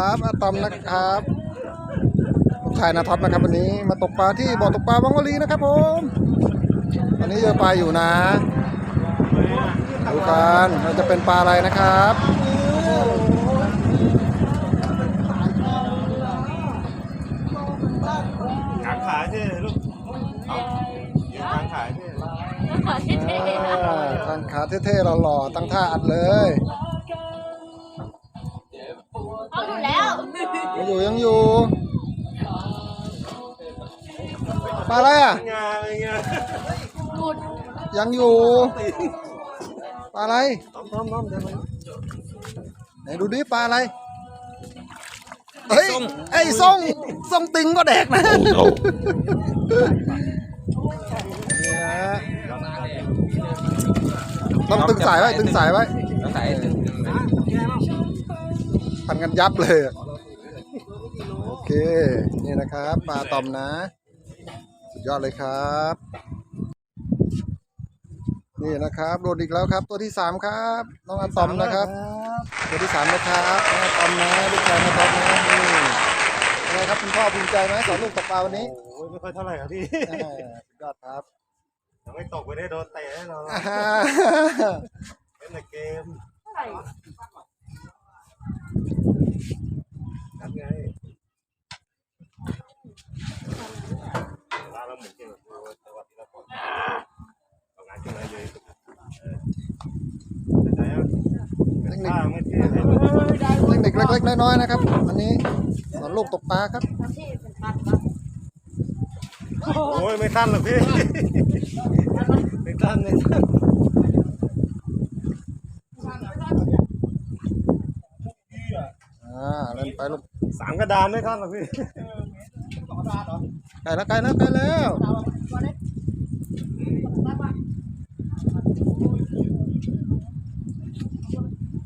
ครับอาตอมนะครับลูกชายนาท็อปนะครับวันนี้มาตกปลาที่บ่อตกปลาวังวลีนะครับผมวันนี้เจอปลาอยู่นะดูกันเราจะเป็นปลาอะไรนะครับกางขายเท่ลูกเอายืนกางขายเท่อ่าทางขาเท่ๆหล่อๆตั้งท่าอัดเลย เอาอยู่แล้วยังอยู่ยังอยู่ปลาอะไรอะงานอะไรเงี้ยหลุดยังอยู่ปลาอะไรต้อมต้อมต้อมเดี๋ยวมันไหนดูดิปลาอะไรเฮ้ยไอ้ส่งส่งติงก็แดกนะนี่ฮะต้องตึงสายไว้ตึงสายไว้แล้วใส่ตึง พันกันยับเลยอะโอเค นี่นะครับปลาตอมนะ สุดยอดเลยครับ นี่นะครับโดดอีกแล้วครับ ตัวที่สามครับ น้องอะตอมนะครับ ตัวที่สามนะครับน้องอะตอมนะลูกชายอะตอมนะนี่เป็นไงครับคุณพ่อภูมิใจไหมสอนลูกตกปลาวันนี้โอ้ยไม่ค่อยเท่าไหร่ครับพี่อ่าสุดยอดครับยังไม่ตกไปได้โดนเตะแน่นอนอ่า เล่นแต่เกม นัดไงร้านเราหมุนเกมแบบดูจังหวะที่เราปล่อยเอางานขึ้นมาเยอะเออแต่ใจอะเป็นท่าไม่เท่เลยเด็กๆเล็กๆน้อยๆนะครับวันนี้สอนลูกตกปลาครับ โอ้ยไม่ทันหรอกพี่ ไม่ทันไม่ทันอ่าเล่นไปลูก สามกระดานไม่ทันหรอกพี่ไกลแล้วไกลแล้วไกลแล้ว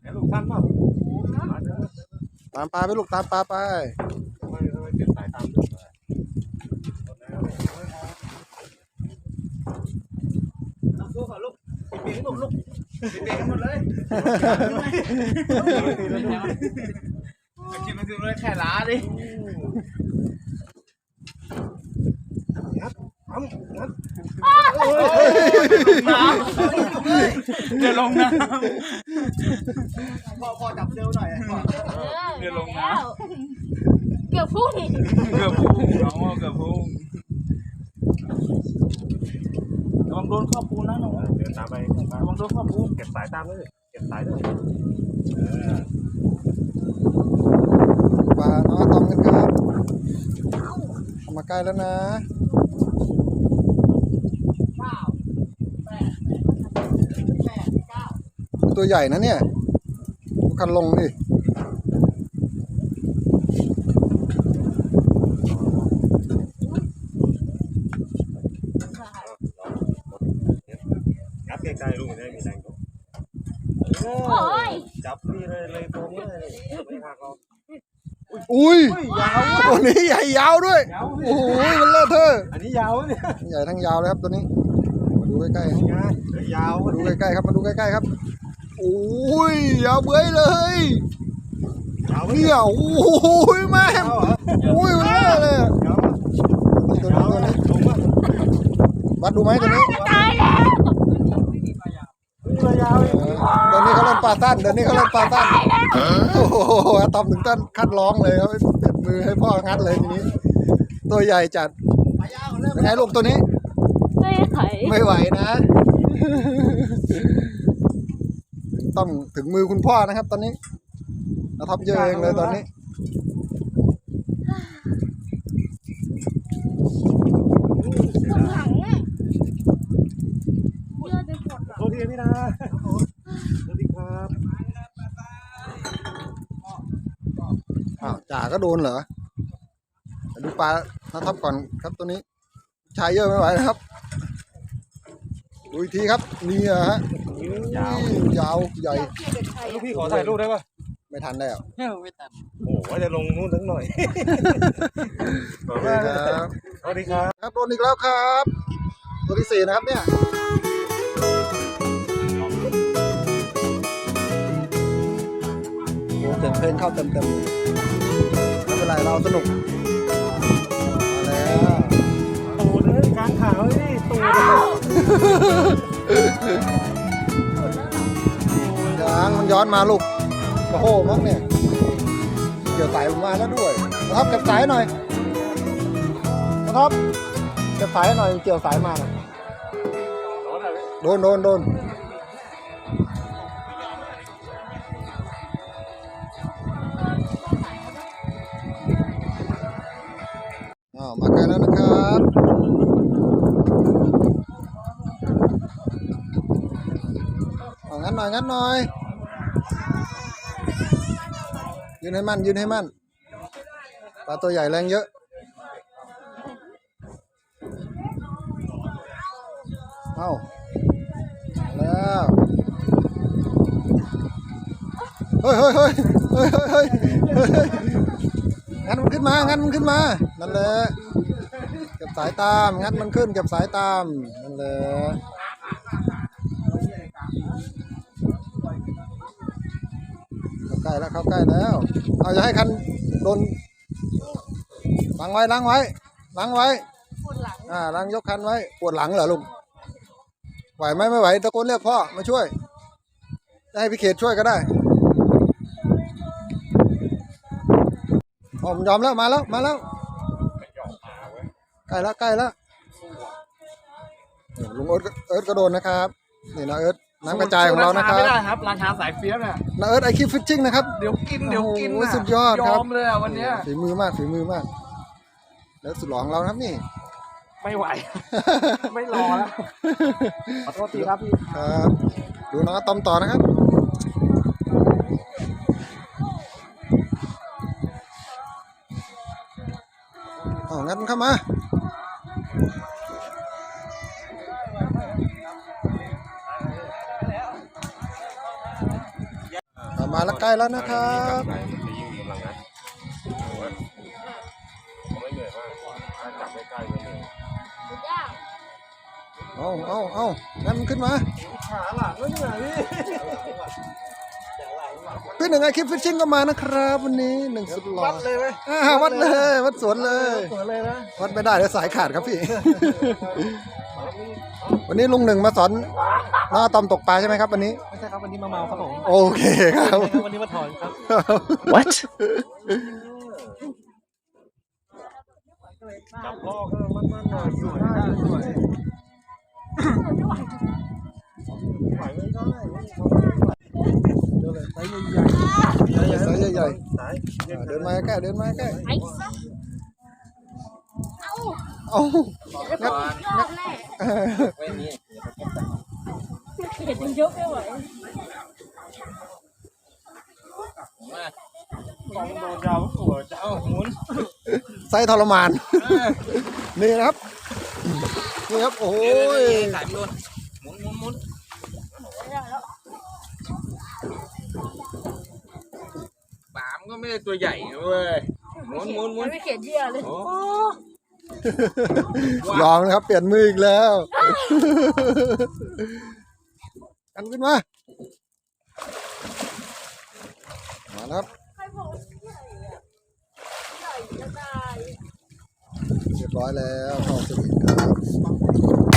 ไอ้ลูกทันเปล่ามาเถอะตามปลาไปลูกตามปลาไปทำไมทำไมเปลี่ยนสายตามลูกเลย กินมันคือเลยแค่ล้าดิทำงัดน้ำเดี๋ยวลงน้พ่อพ่อจับเซลหน่อยพ่อเดี๋ยวลงน้เกือบพุ่งำเกือบพุ่งน้องว่าเกือบพุ่งระวังโดนข้อปูนะน้องเดินตามไประวังโดนข้อปูเก็บสายตามเลยเก็บสายด้วยเออ ปลาน้องอะตอมกันครับ เข้ามาใกล้แล้วนะตัวใหญ่นะเนี่ยดูคันลงดิงัดใกล้ๆลูกได้มีแรงตกโอ้ยจับพี่เลยเลยตรงเลยไม่หักหรอก อุ้ยตัวนี้ใหญ่ยาวด้วยโอ้โหมันเลอะเทอะอันนี้ยาวเนี่ยใหญ่ทั้งยาวเลยครับตัวนี้มาดูใกล้ๆครับงานยาวมาดูใกล้ๆครับมาดูใกล้ๆครับโอ้ยยาวเบ้ยเลยยาวเนี่ยโอ้ยแม่โอ้ยมันเลอะเลยอะยาวตัวนี้ตัวนี้ลงมาวัดดูไหมตัวนี้ตายแล้ว ตัวยาวเออเดี๋ยวนี้เขาเล่นปลาสั้นเดี๋ยวนี้เขาเล่นปลาสั้นโอ้โหอะตอมถึงต้นคัดร้องเลยครับเปลี่ยนมือให้พ่องัดเลยทีนี้ ตัวใหญ่จัดเป็นไงลูกตัวนี้ ไม่ไหวไม่ไหวนะ ต้องถึงมือคุณพ่อนะครับ ตอนนี้นาท็อปเยอะเองเลยตอนนี้ ตรงหลังอะเลือดไปหม ดโทษทีพี่นะสวัสดีครับอ้าวจ่าก็โดนเหรอไปดูปลานาท็อปก่อนครับตัวนี้ ชายเยอะไม่ไหวนะครับดูอีกทีครับนี่อะฮะยาวยาวใหญ่ลูกพี่ขอถ่ายรูปได้ป่ะไม่ทันแล้วเฮ้ยไม่ตัดโอ้โหว่าจะลงนู่นทั้งหน่อยโอเคครับสวัสดีครับครับโดนอีกแล้วครับตัวที่สี่นะครับเนี่ย เพลงเข้าเต็มๆเลยได้เราสนุกมาแล้วตูดเลยกลางขาวนี่ตูดยางมันย้อนมาลูกโอ้โหมั้งเนี่ยเกี่ยวสายผมมาแล้วด้วยนะครับเก็บสายหน่อยนะครับเก็บสายหน่อยเกี่ยวสายมานะโดนโดนโดน อ้าวมาไกลแล้วนะครับเอางั้นหน่อยงั้นหน่อย ยืนให้มั่นยืนให้มั่นปลาตัวใหญ่แรงเยอะเอาแล้วเฮ้ยเฮ้ยเฮ้ยเฮ้ยเฮ้ยเฮ้ยเฮ้ยงั้นมันขึ้นมางั้นมันขึ้นมา นั่นแหละเก็บสายตามงั้นมันขึ้นเก็บสายตามนั่นแหละเข้าใกล้แล้วเข้าใกล้แล้ว เอาอย่าให้คันโดนล้างไว้ล้างไว้ล้างไว้ปวดหลังอ่าล้างยกคันไว้ปวดหลังเหรอลุงไหวไหมไม่ไหวตะโกนเรียกพ่อมาช่วยจะให้พี่เขตช่วยก็ได้ผมยอมแล้วมาแล้วมาแล้ว ล้แล้วใกล้แล้วนี่ลุงเอิร์ธก็เอิร์ธก็โดนนะครับนี่นะเอิร์ธน้ำกระจายของเรานะครับไม่ได้ครับราชาสายเฟี้ยวเนี่ยนะเอิร์ธไอคิวฟิชชิ่งนะครับเดี๋ยวกินเดี๋ยวกินโอ้โหน่ะสุดยอดครับยอมเลยอะวันเนี้ยฝีมือมากฝีมือมาก แล้วสุดหลอของเรานะครับนี่ ไม่ไหว ไม่รอแล้วขอโทษทีครับพี่ครับดูน้องอะตอมต่อนะครับอ๋องั้นเข้ามาเอามา แล้วใกล้แล้วนะครับไหนมันจะยิ่งกำลังนะผมว่าผมไม่เหนื่อยมากถ้าจับใกล้ๆก็เหนื่อยสุดยากเอาเอาเอางั้นมันขึ้นมาขาหลังไม่เหนื่อยพี่พี่หนึ่งไอคลิปฟิชชิ่งก็มานะครับ วันนี้หนึ่งสุดหล่อวัดเลยไหมอ่าวัดเลยวัดสวนเลยสวยเลยนะวัดไม่ได้เดี๋ยวสายขาดครับพี่ วันนี้ลุงหนึ่งมาสอนน้องอะตอมตกปลาใช่ไหมครับวันนี้ ไม่ใช่ครับวันนี้มาเมาครับผมโอเคครับ วันนี้มาถอนครับ What จับพ่อก็มันมันหน่อยสวยได้สวยไหวไม่ได้เดี๋ยวเลยไซส์ใหญ่สายใหญ่ๆสายๆอ่าเดินมาใกล้เดินมาใกล้ไอ้ซะเอ้า เอาจะต้องยอดแน่เออเห็นยังยกไม่ไหวกองโดนยาวหัวจะเอาหมุนไส้ทรมาน นี่นะครับ นี่ครับ โอ้ยสายโดนหมุนหมุนหมุนไม่ได้แล้วปามก็ไม่ได้ตัวใหญ่นะเว้ยหมุนหมุนหมุนไม่เขียนเยี่ยเลย โอ้ยอมนะครับ เปลี่ยนมืออีกแล้ว กันขึ้นมา มาแล้วครับใครบอกว่าใหญ่อะใหญ่จะตายเรียบร้อยแล้วเข้าสวิตช์ครับ